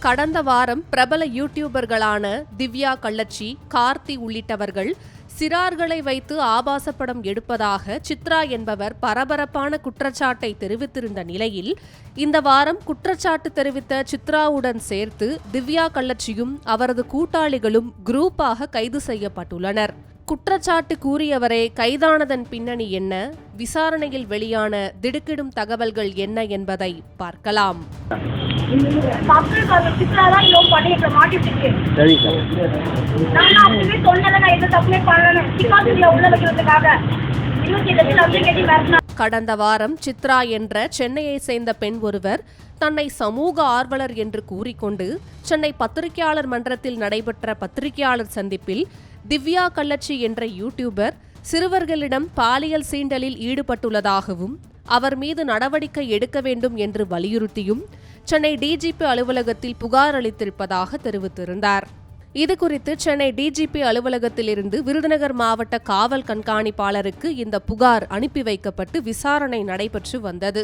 கடந்த வாரம் பிரபல யூடியூபர்களான திவ்யா கள்ளச்சி கார்த்தி உள்ளிட்டவர்கள் சிறார்களை வைத்து ஆபாச படம் எடுப்பதாக சித்ரா என்பவர் பரபரப்பான குற்றச்சாட்டை தெரிவித்திருந்த நிலையில் இந்த வாரம் குற்றச்சாட்டு தெரிவித்த சித்ராவுடன் சேர்த்து திவ்யா கள்ளச்சியும் அவரது கூட்டாளிகளும் குரூப்பாக கைது செய்யப்பட்டுள்ளனர். குற்றச்சாட்டு கூறியவரே கைதானதன் பின்னணி என்ன? விசாரணையில் வெளியான திடுக்கிடும் தகவல்கள் என்ன என்பதை பார்க்கலாம். சரி கடந்த வாரம் சித்ரா என்ற சென்னையை சேர்ந்த பெண் ஒருவர் தன்னை சமூக ஆர்வலர் என்று கூறிக்கொண்டு சென்னை பத்திரிகையாளர் மன்றத்தில் நடைபெற்ற பத்திரிகையாளர் சந்திப்பில் திவ்யா கள்ளச்சி என்ற யூடியூபர் சிறுவர்களிடம் பாலியல் சீண்டலில் ஈடுபட்டுள்ளதாகவும் அவர் மீது நடவடிக்கை எடுக்க வேண்டும் என்று வலியுறுத்தியும் சென்னை டிஜிபி அலுவலகத்தில் புகார் அளித்திருப்பதாக தெரிவித்திருந்தார். இதுகுறித்து சென்னை டிஜிபி அலுவலகத்திலிருந்து விருதுநகர் மாவட்ட காவல் கண்காணிப்பாளருக்கு இந்த புகார் அனுப்பி வைக்கப்பட்டு விசாரணை நடைபெற்று வந்தது.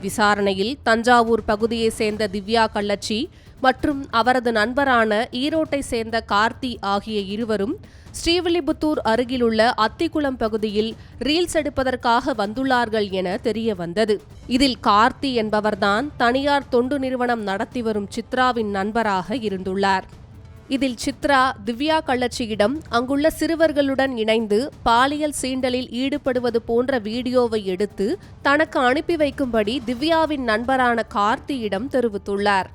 விசாரணையில் தஞ்சாவூர் பகுதியைச் சேர்ந்த திவ்யா கள்ளச்சி மற்றும் அவரது நண்பரான ஈரோட்டை சேர்ந்த கார்த்தி ஆகிய இருவரும் ஸ்ரீவில்லிபுத்தூர் அருகிலுள்ள அத்திக்குளம் பகுதியில் ரீல்ஸ் எடுப்பதற்காக வந்துள்ளார்கள் என தெரிய வந்தது இதில் கார்த்தி என்பவர்தான் தனியார் தொண்டு நிறுவனம் நடத்தி வரும் சித்ராவின் நண்பராக இருந்துள்ளார். இதில் சித்ரா திவ்யா கள்ளச்சியிடம் அங்குள்ள சிறுவர்களுடன் இணைந்து பாலியல் சீண்டலில் ஈடுபடுவது போன்ற வீடியோவை எடுத்து தனக்கு அனுப்பி வைக்கும்படி திவ்யாவின் நண்பரான கார்த்தியிடம் தெரிவித்துள்ளார்.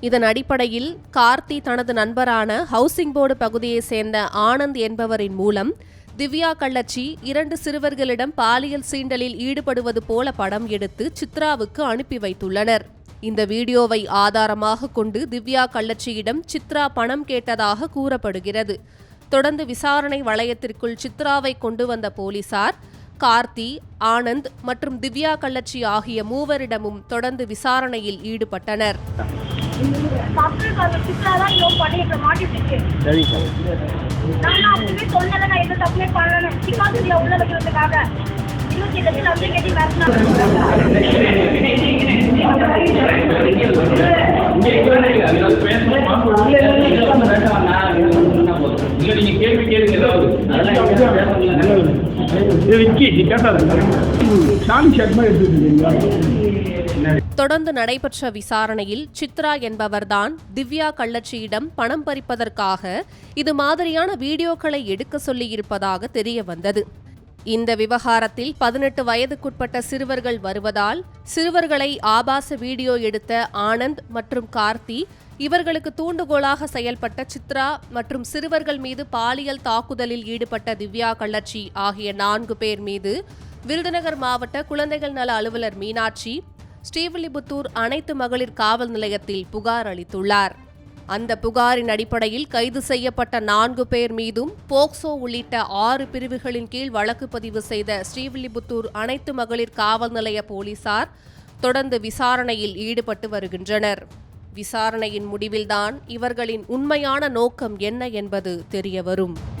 இதன் அடிப்படையில் கார்த்தி தனது நண்பரான ஹவுசிங் போர்டு பகுதியைச் சேர்ந்த ஆனந்த் என்பவரின் மூலம் திவ்யா கள்ளச்சி இரண்டு சிறுவர்களிடம் பாலியல் சீண்டலில் ஈடுபடுவது போல படம் எடுத்து சித்ராவுக்கு அனுப்பி வைத்துள்ளனர். இந்த வீடியோவை ஆதாரமாக கொண்டு திவ்யா கள்ளச்சியிடம் சித்ரா பணம் கேட்டதாக கூறப்படுகிறது. தொடர்ந்து விசாரணை வளையத்திற்குள் சித்ராவை கொண்டு வந்த போலீசார் கார்த்தி ஆனந்த் மற்றும் திவ்யா கள்ளச்சி ஆகிய மூவரிடமும் தொடர்ந்து விசாரணையில் ஈடுபட்டனர். மக்களுக்கு தொடர்ந்து நடைபெற்ற விசாரணையில் சித்ரா என்பவர்தான் திவ்யா கள்ளச்சியிடம் பணம் பறிப்பதற்காக இது மாதிரியான வீடியோக்களை எடுக்க சொல்லியிருப்பதாக தெரிய வந்தது இந்த விவகாரத்தில் பதினெட்டு வயதுக்குட்பட்ட சிறுவர்கள் வருவதால் சிறுவர்களை ஆபாச வீடியோ எடுத்த ஆனந்த் மற்றும் கார்த்தி இவர்களுக்கு தூண்டுகோலாக செயல்பட்ட சித்ரா மற்றும் சிறுவர்கள் மீது பாலியல் தாக்குதலில் ஈடுபட்ட திவ்யா கள்ளச்சி ஆகிய நான்கு பேர் மீது விருதுநகர் மாவட்ட குழந்தைகள் நல அலுவலர் மீனாட்சி ஸ்ரீவில்லிபுத்தூர் அனைத்து மகளிர் காவல் நிலையத்தில் புகார் அளித்துள்ளார். அந்த புகாரின் அடிப்படையில் கைது செய்யப்பட்ட நான்கு பேர் மீதும் போக்சோ உள்ளிட்ட ஆறு பிரிவுகளின் கீழ் வழக்கு பதிவு செய்த ஸ்ரீவில்லிபுத்தூர் அனைத்து மகளிர் காவல் நிலைய போலீசார் தொடர்ந்து விசாரணையில் ஈடுபட்டு வருகின்றனர். விசாரணையின் முடிவில்தான் இவர்களின் உண்மையான நோக்கம் என்ன என்பது தெரியவரும்.